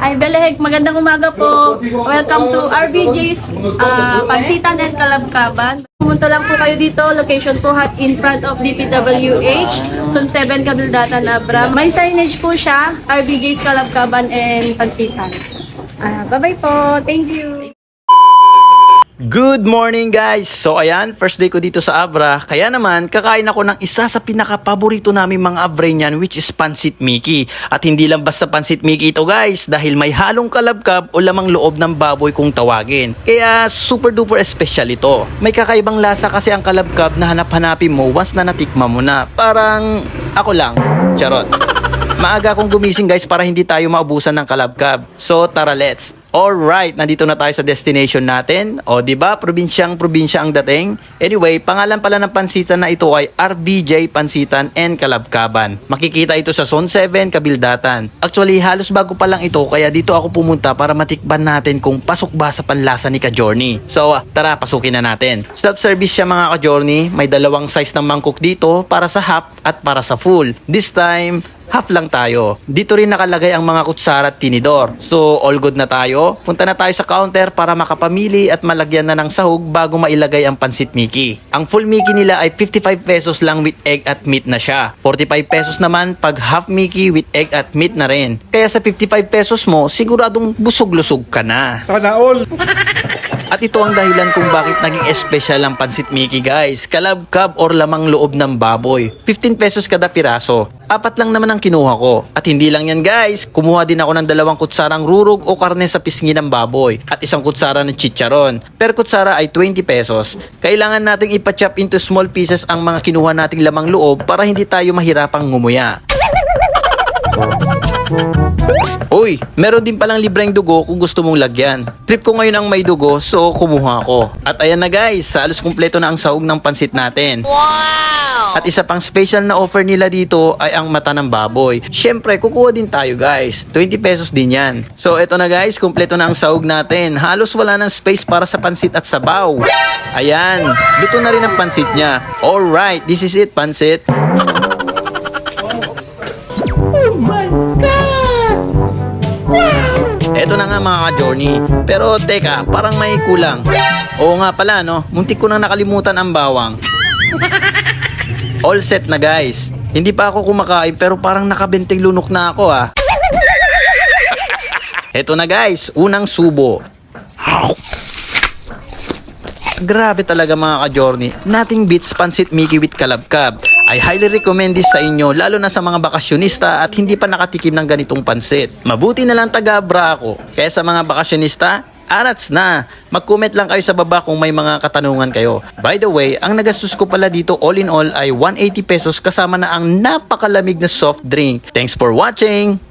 Greg, magandang umaga po. Welcome to RBJ's uh, Pansitan and Kalabkaban. Pumunta lang po kayo dito, location po ha- in front of DPWH, Zone 7 Kabildatan, Abra. May signage po siya, RBJ's Kalabkaban and Pansitan. Ah, bye-bye po. Thank you. Good morning guys! So ayan, first day ko dito sa Abra. Kaya naman, kakain ako ng isa sa pinaka-paborito namin mga Abranian which is Pansit Mickey. At hindi lang basta Pansit Mickey ito guys dahil may halong kalabkab o lamang loob ng baboy kung tawagin. Kaya super duper special ito. May kakaibang lasa kasi ang kalabkab na hanap-hanapin mo once na natikma mo na. Parang ako lang. Charot. Maaga akong gumising guys para hindi tayo maubusan ng kalabkab. So tara let's. Alright, nandito na tayo sa destination natin. O, di ba? Probinsyang probinsya ang dating. Anyway, pangalan pala ng pansitan na ito ay RBJ Pansitan and Kalabkaban. Makikita ito sa Zone 7, Kabildatan. Actually, halos bago pa lang ito, kaya dito ako pumunta para matikban natin kung pasok ba sa panlasa ni Ka-Journey. So, ah, tara, pasukin na natin. Self-service siya mga Ka-Journey. May dalawang size ng mangkok dito para sa half at para sa full. This time, half lang tayo. Dito rin nakalagay ang mga kutsara at tinidor. So, all good na tayo. Punta na tayo sa counter para makapamili at malagyan na ng sahog bago mailagay ang pansit Mickey. Ang full Mickey nila ay 55 pesos lang with egg at meat na siya. 45 pesos naman pag half Mickey with egg at meat na rin. Kaya sa 55 pesos mo, siguradong busog-lusog ka na. Sana all. At ito ang dahilan kung bakit naging espesyal ang pansit Mickey guys. Kalabkab or lamang loob ng baboy. 15 pesos kada piraso. Apat lang naman ang kinuha ko. At hindi lang yan guys. Kumuha din ako ng dalawang kutsarang rurog o karne sa pisngi ng baboy. At isang kutsara ng chicharon. Per kutsara ay 20 pesos. Kailangan nating ipachop into small pieces ang mga kinuha nating lamang loob para hindi tayo mahirapang ngumuya. Uy, meron din palang libreng dugo kung gusto mong lagyan. Trip ko ngayon ang may dugo, so kumuha ko. At ayan na guys, halos kumpleto na ang sahog ng pansit natin. Wow! At isa pang special na offer nila dito ay ang mata ng baboy. Syempre, kukuha din tayo guys. 20 pesos din yan. So eto na guys, kumpleto na ang sahog natin. Halos wala ng space para sa pansit at sabaw. Ayan, luto na rin ang pansit niya. Alright, this is it pansit. Eto na nga mga ka-journey. Pero teka, parang may kulang. Oo nga pala no, muntik ko nang nakalimutan ang bawang. All set na guys. Hindi pa ako kumakain pero parang nakabenteng lunok na ako ah. Eto na guys, unang subo. Grabe talaga mga ka-journey. Nothing beats pansit Mickey with kalabkab. I highly recommend this sa inyo lalo na sa mga bakasyonista at hindi pa nakatikim ng ganitong pansit. Mabuti na lang taga-bra ako. Kaya sa mga bakasyonista, arats na. Mag-comment lang kayo sa baba kung may mga katanungan kayo. By the way, ang nagastos ko pala dito all in all ay 180 pesos kasama na ang napakalamig na soft drink. Thanks for watching!